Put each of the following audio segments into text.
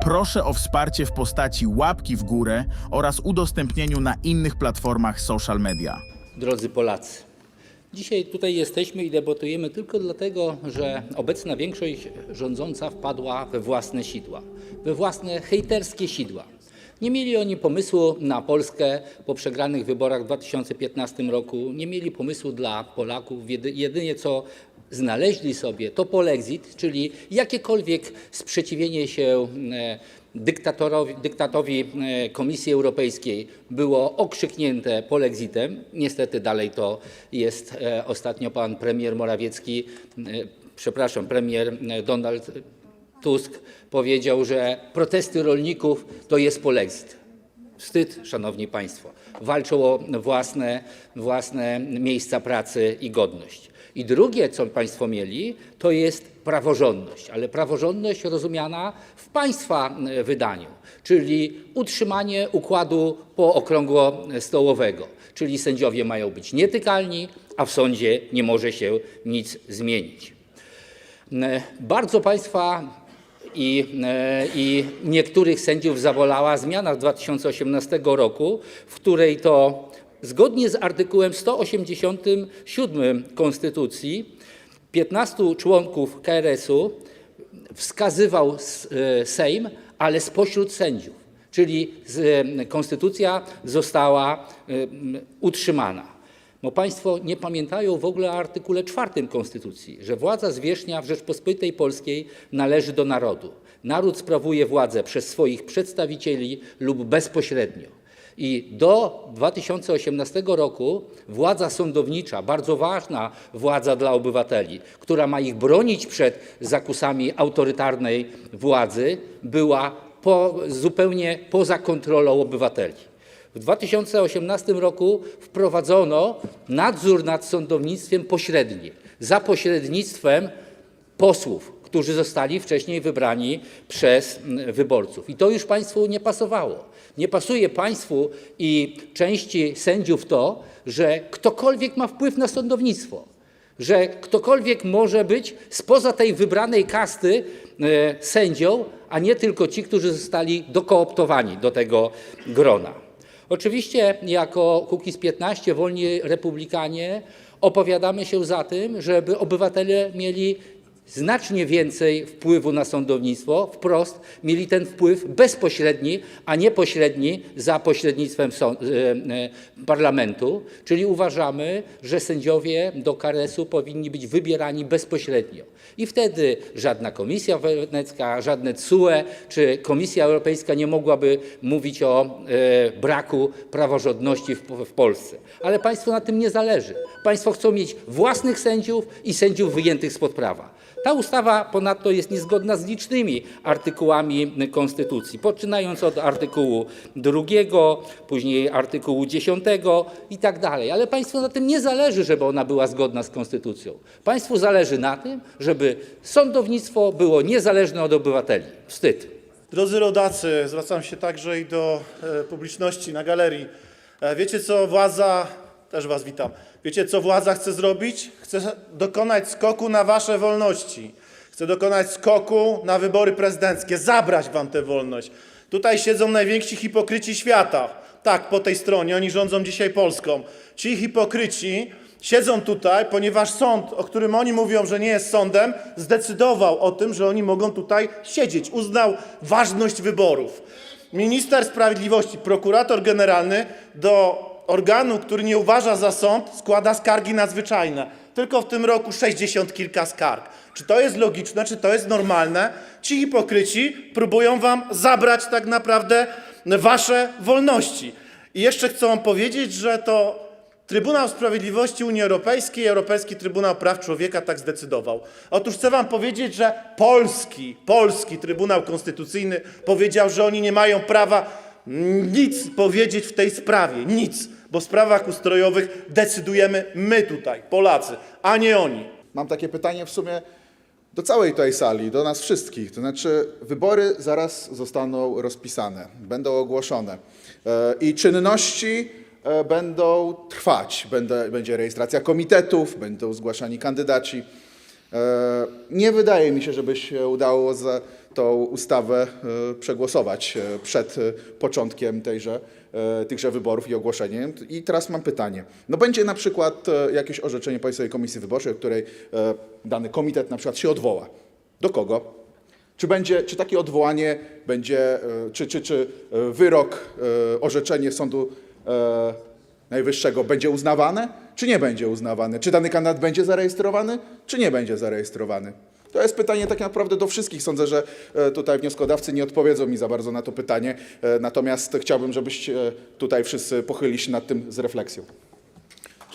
Proszę o wsparcie w postaci łapki w górę oraz udostępnieniu na innych platformach social media. Drodzy Polacy, dzisiaj tutaj jesteśmy i debatujemy tylko dlatego, że obecna większość rządząca wpadła we własne sidła, we własne hejterskie sidła. Nie mieli oni pomysłu na Polskę po przegranych wyborach w 2015 roku, nie mieli pomysłu dla Polaków. Jedy- Jedynie co znaleźli sobie to polexit, czyli jakiekolwiek sprzeciwienie się e, dyktatorowi, dyktatowi e, Komisji Europejskiej było okrzyknięte polexitem. Niestety dalej to jest e, ostatnio pan premier Morawiecki, przepraszam, premier Donald Tusk powiedział, że protesty rolników to jest polexit. Wstyd, szanowni państwo. Walczą o własne, własne miejsca pracy i godność. I drugie, co państwo mieli, to jest praworządność, ale praworządność rozumiana w państwa e, wydaniu, czyli utrzymanie układu pookrągłostołowego, czyli sędziowie mają być nietykalni, a w sądzie nie może się nic zmienić. E, Bardzo Państwa i, e, i niektórych sędziów zabolała zmiana z 2018 roku, w której to zgodnie z artykułem 187 Konstytucji 15 członków KRS-u wskazywał e, Sejm, ale spośród sędziów, czyli e, konstytucja została e, utrzymana. Bo Państwo nie pamiętają w ogóle o artykule 4 Konstytucji, że władza zwierzchnia w Rzeczpospolitej Polskiej należy do narodu. Naród sprawuje władzę przez swoich przedstawicieli lub bezpośrednio. I do 2018 roku władza sądownicza, bardzo ważna władza dla obywateli, która ma ich bronić przed zakusami autorytarnej władzy, była po, zupełnie poza kontrolą obywateli. W 2018 roku wprowadzono nadzór nad sądownictwem pośredni za pośrednictwem posłów, którzy zostali wcześniej wybrani przez mm, wyborców. I to już Państwu nie pasowało. Nie pasuje Państwu i części sędziów to, że ktokolwiek ma wpływ na sądownictwo, że ktokolwiek może być spoza tej wybranej kasty e, sędzią, a nie tylko ci, którzy zostali dokooptowani do tego grona. Oczywiście jako Kukiz 15, Wolni Republikanie opowiadamy się za tym, żeby obywatele mieli znacznie więcej wpływu na sądownictwo, wprost mieli ten wpływ bezpośredni, a nie pośredni za pośrednictwem e, e, parlamentu, czyli uważamy, że sędziowie do KRS-u powinni być wybierani bezpośrednio. I wtedy żadna komisja wenecka, żadne CUE czy Komisja Europejska nie mogłaby mówić o e, braku praworządności w, w Polsce. Ale państwu na tym nie zależy. Państwo chcą mieć własnych sędziów i sędziów wyjętych spod prawa. Ta ustawa ponadto jest niezgodna z licznymi artykułami Konstytucji, poczynając od artykułu 2, później artykułu 10 i tak dalej. Ale państwu na tym nie zależy, żeby ona była zgodna z Konstytucją. Państwu zależy na tym, żeby sądownictwo było niezależne od obywateli. Wstyd. Drodzy rodacy, zwracam się także i do e, publiczności na galerii. E, wiecie co władza, też was witam, wiecie co władza chce zrobić? Chce dokonać skoku na wasze wolności. Chce dokonać skoku na wybory prezydenckie, zabrać wam tę wolność. Tutaj siedzą najwięksi hipokryci świata. Tak, po tej stronie, oni rządzą dzisiaj Polską. Ci hipokryci siedzą tutaj, ponieważ sąd, o którym oni mówią, że nie jest sądem, zdecydował o tym, że oni mogą tutaj siedzieć. Uznał ważność wyborów. Minister Sprawiedliwości, prokurator generalny do organu, który nie uważa za sąd, składa skargi nadzwyczajne. Tylko w tym roku 60 kilka skarg. Czy to jest logiczne, czy to jest normalne? Ci hipokryci próbują wam zabrać tak naprawdę wasze wolności. I jeszcze chcę wam powiedzieć, że to Trybunał Sprawiedliwości Unii Europejskiej, Europejski Trybunał Praw Człowieka tak zdecydował. Otóż chcę wam powiedzieć, że polski, polski Trybunał Konstytucyjny powiedział, że oni nie mają prawa nic powiedzieć w tej sprawie, nic, bo w sprawach ustrojowych decydujemy my tutaj, Polacy, a nie oni. Mam takie pytanie w sumie do całej tej sali, do nas wszystkich. To znaczy, wybory zaraz zostaną rozpisane, będą ogłoszone e, i czynności e, będą trwać. Będzie rejestracja komitetów, będą zgłaszani kandydaci. E, Nie wydaje mi się, żeby się udało za, tą ustawę e, przegłosować e, przed e, początkiem tejże, tychże wyborów i ogłoszeniem. I teraz mam pytanie. No będzie na przykład jakieś orzeczenie Państwowej Komisji Wyborczej, o której dany komitet na przykład się odwoła. Do kogo? Czy, będzie, czy takie odwołanie będzie, czy, czy, czy wyrok, orzeczenie Sądu Najwyższego będzie uznawane, czy nie będzie uznawane? Czy dany kandydat będzie zarejestrowany, czy nie będzie zarejestrowany? To jest pytanie tak naprawdę do wszystkich. Sądzę, że e, tutaj wnioskodawcy nie odpowiedzą mi za bardzo na to pytanie, e, natomiast chciałbym, żebyście tutaj wszyscy pochylili się nad tym z refleksją.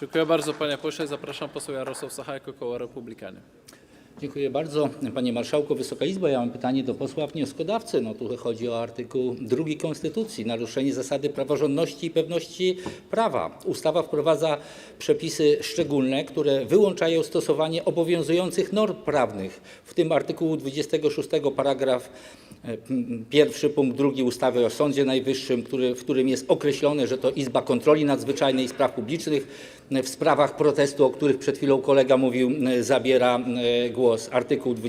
Dziękuję bardzo panie pośle. Zapraszam posła Jarosław Sachajko, koło Republikanie. Dziękuję bardzo. Panie Marszałku, Wysoka Izbo, ja mam pytanie do posła wnioskodawcy. No tu chodzi o artykuł 2 Konstytucji, naruszenie zasady praworządności i pewności prawa. Ustawa wprowadza przepisy szczególne, które wyłączają stosowanie obowiązujących norm prawnych, w tym artykułu 26 paragraf e, m, pierwszy punkt drugi ustawy o Sądzie Najwyższym, który, w którym jest określone, że to Izba Kontroli Nadzwyczajnej i Spraw Publicznych w sprawach protestu, o których przed chwilą kolega mówił, e, zabiera e, głos. Artykuł dwu-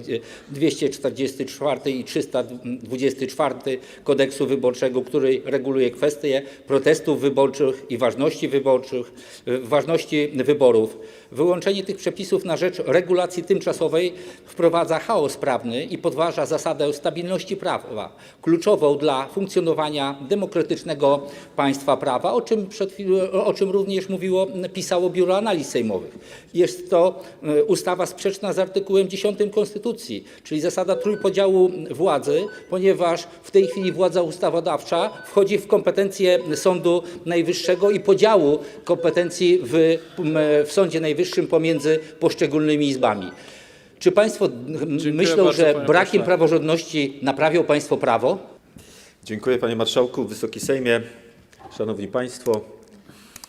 244 i 324 Kodeksu Wyborczego, który reguluje kwestie protestów wyborczych i ważności wyborczych, ważności wyborów. Wyłączenie tych przepisów na rzecz regulacji tymczasowej wprowadza chaos prawny i podważa zasadę stabilności prawa, kluczową dla funkcjonowania demokratycznego państwa prawa, o czym, przed chwilą, o czym również mówiło, pisało Biuro Analiz Sejmowych. Jest to e, ustawa sprzeczna z artykułem 10 Konstytucji, czyli zasada trójpodziału władzy, ponieważ w tej chwili władza ustawodawcza wchodzi w kompetencje Sądu Najwyższego i podziału kompetencji w, Sądzie Najwyższym pomiędzy poszczególnymi izbami. Czy Państwo myślą, bardzo, że brakiem pośle. praworządności naprawią Państwo prawo? Dziękuję panie marszałku, Wysoki Sejmie, szanowni państwo.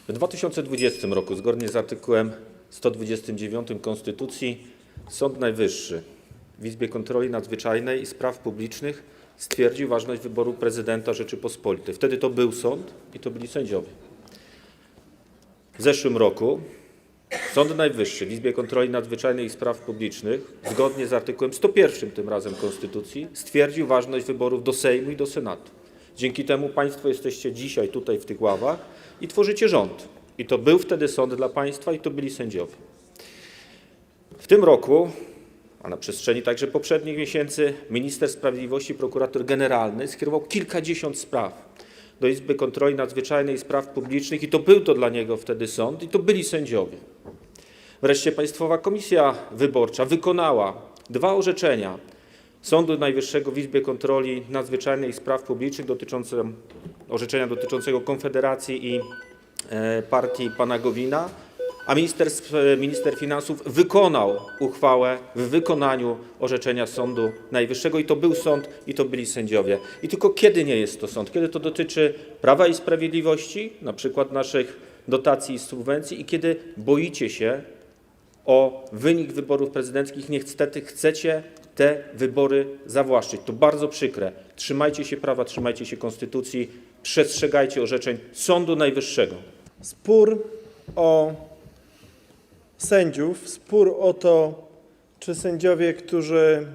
W 2020 roku zgodnie z artykułem 129 Konstytucji Sąd Najwyższy w Izbie Kontroli Nadzwyczajnej i Spraw Publicznych stwierdził ważność wyboru prezydenta Rzeczypospolitej. Wtedy to był sąd i to byli sędziowie. W zeszłym roku Sąd Najwyższy w Izbie Kontroli Nadzwyczajnej i Spraw Publicznych, zgodnie z artykułem 101 tym razem Konstytucji, stwierdził ważność wyborów do Sejmu i do Senatu. Dzięki temu Państwo jesteście dzisiaj tutaj w tych ławach i tworzycie rząd. I to był wtedy sąd dla Państwa i to byli sędziowie. W tym roku, a na przestrzeni także poprzednich miesięcy, minister sprawiedliwości, prokurator generalny skierował kilkadziesiąt spraw do Izby Kontroli Nadzwyczajnej i Spraw Publicznych i to był to dla niego wtedy sąd i to byli sędziowie. Wreszcie Państwowa Komisja Wyborcza wykonała dwa orzeczenia Sądu Najwyższego w Izbie Kontroli Nadzwyczajnej i Spraw Publicznych dotyczące orzeczenia dotyczącego Konfederacji i e, partii pana Gowina, a minister, minister finansów wykonał uchwałę w wykonaniu orzeczenia Sądu Najwyższego i to był sąd i to byli sędziowie. I tylko kiedy nie jest to sąd? Kiedy to dotyczy Prawa i Sprawiedliwości, na przykład naszych dotacji i subwencji i kiedy boicie się o wynik wyborów prezydenckich, niestety chcecie te wybory zawłaszczyć. To bardzo przykre. Trzymajcie się prawa, trzymajcie się konstytucji, przestrzegajcie orzeczeń Sądu Najwyższego. Spór o sędziów, spór o to, czy sędziowie, którzy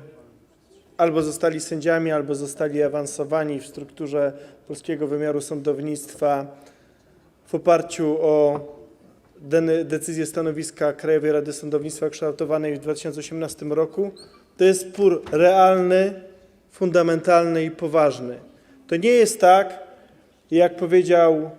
albo zostali sędziami, albo zostali awansowani w strukturze polskiego wymiaru sądownictwa w oparciu o decyzję stanowiska Krajowej Rady Sądownictwa kształtowanej w 2018 roku, to jest spór realny, fundamentalny i poważny. To nie jest tak, jak powiedział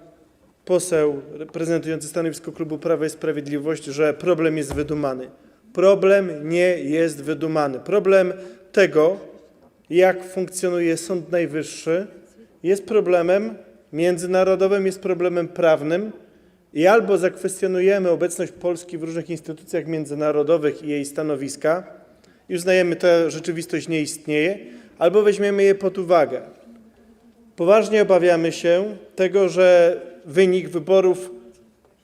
poseł reprezentujący stanowisko klubu Prawa i Sprawiedliwość, że problem jest wydumany. Problem nie jest wydumany. Problem tego, jak funkcjonuje Sąd Najwyższy, jest problemem międzynarodowym, jest problemem prawnym i albo zakwestionujemy obecność Polski w różnych instytucjach międzynarodowych i jej stanowiska i uznajemy, że ta rzeczywistość nie istnieje, albo weźmiemy je pod uwagę. Poważnie obawiamy się tego, że wynik wyborów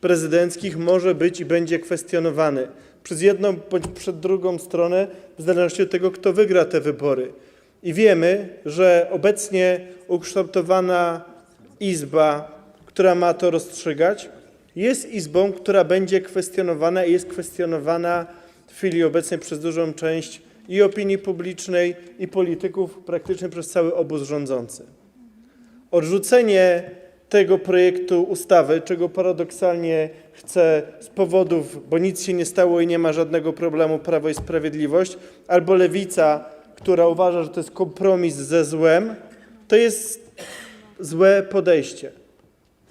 prezydenckich może być i będzie kwestionowany przez jedną bądź przed drugą stronę, w zależności od tego, kto wygra te wybory. I wiemy, że obecnie ukształtowana izba, która ma to rozstrzygać, jest izbą, która będzie kwestionowana i jest kwestionowana w chwili obecnej przez dużą część i opinii publicznej, i polityków praktycznie przez cały obóz rządzący. Odrzucenie tego projektu ustawy, czego paradoksalnie chce z powodów, bo nic się nie stało i nie ma żadnego problemu Prawo i Sprawiedliwość, albo Lewica, która uważa, że to jest kompromis ze złem, to jest złe podejście.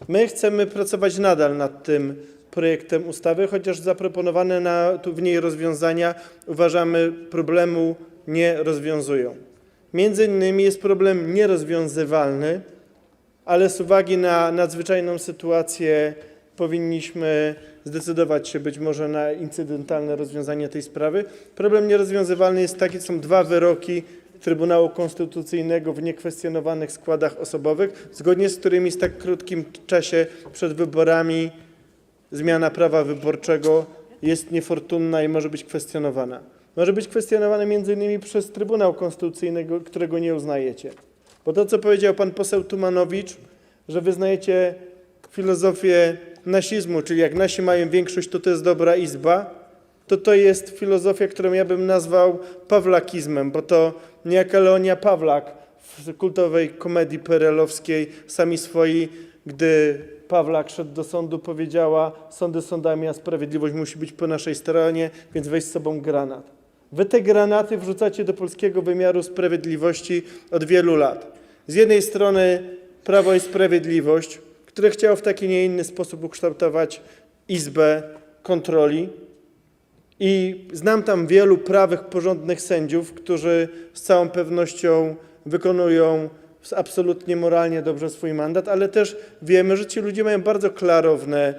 My chcemy pracować nadal nad tym projektem ustawy, chociaż zaproponowane na, tu w niej rozwiązania uważamy problemu nie rozwiązują. Między innymi jest problem nierozwiązywalny, ale z uwagi na nadzwyczajną sytuację powinniśmy zdecydować się być może na incydentalne rozwiązanie tej sprawy. Problem nierozwiązywalny jest taki, są dwa wyroki Trybunału Konstytucyjnego w niekwestionowanych składach osobowych, zgodnie z którymi w tak krótkim czasie przed wyborami zmiana prawa wyborczego jest niefortunna i może być kwestionowana. Może być kwestionowana między innymi przez Trybunał Konstytucyjny, którego nie uznajecie. Bo to, co powiedział pan poseł Tumanowicz, że wyznajecie filozofię nasizmu, czyli jak nasi mają większość, to to jest dobra izba, to to jest filozofia, którą ja bym nazwał pawlakizmem, bo to niejaka Leonia Pawlak w kultowej komedii perelowskiej Sami swoi, gdy Pawlak szedł do sądu, powiedziała sądy sądami, a sprawiedliwość musi być po naszej stronie, więc weź z sobą granat. Wy te granaty wrzucacie do polskiego wymiaru sprawiedliwości od wielu lat. Z jednej strony Prawo i Sprawiedliwość, które chciało w taki, nie inny sposób ukształtować Izbę Kontroli, i znam tam wielu prawych, porządnych sędziów, którzy z całą pewnością wykonują absolutnie moralnie dobrze swój mandat, ale też wiemy, że ci ludzie mają bardzo klarowne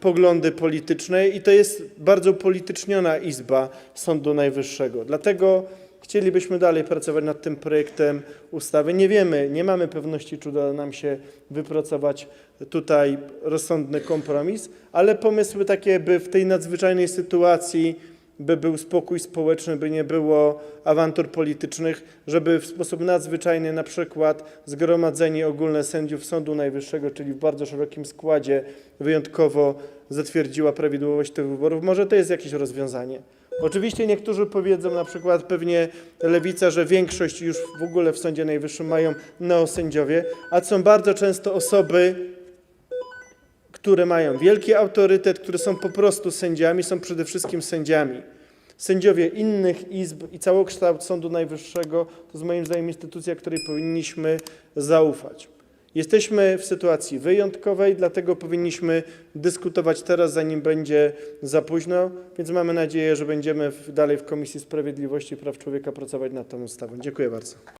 poglądy polityczne i to jest bardzo upolityczniona izba Sądu Najwyższego. Dlatego chcielibyśmy dalej pracować nad tym projektem ustawy. Nie wiemy, nie mamy pewności, czy uda nam się wypracować tutaj rozsądny kompromis, ale pomysły takie, by w tej nadzwyczajnej sytuacji by był spokój społeczny, by nie było awantur politycznych, żeby w sposób nadzwyczajny na przykład zgromadzenie ogólne sędziów Sądu Najwyższego, czyli w bardzo szerokim składzie wyjątkowo zatwierdziła prawidłowość tych wyborów. Może to jest jakieś rozwiązanie. Oczywiście niektórzy powiedzą, na przykład pewnie Lewica, że większość już w ogóle w Sądzie Najwyższym mają neosędziowie, a to są bardzo często osoby, które mają wielki autorytet, które są po prostu sędziami, są przede wszystkim sędziami. Sędziowie innych izb i całokształt Sądu Najwyższego to jest moim zdaniem instytucja, której powinniśmy zaufać. Jesteśmy w sytuacji wyjątkowej, dlatego powinniśmy dyskutować teraz, zanim będzie za późno, więc mamy nadzieję, że będziemy dalej w Komisji Sprawiedliwości i Praw Człowieka pracować nad tą ustawą. Dziękuję bardzo.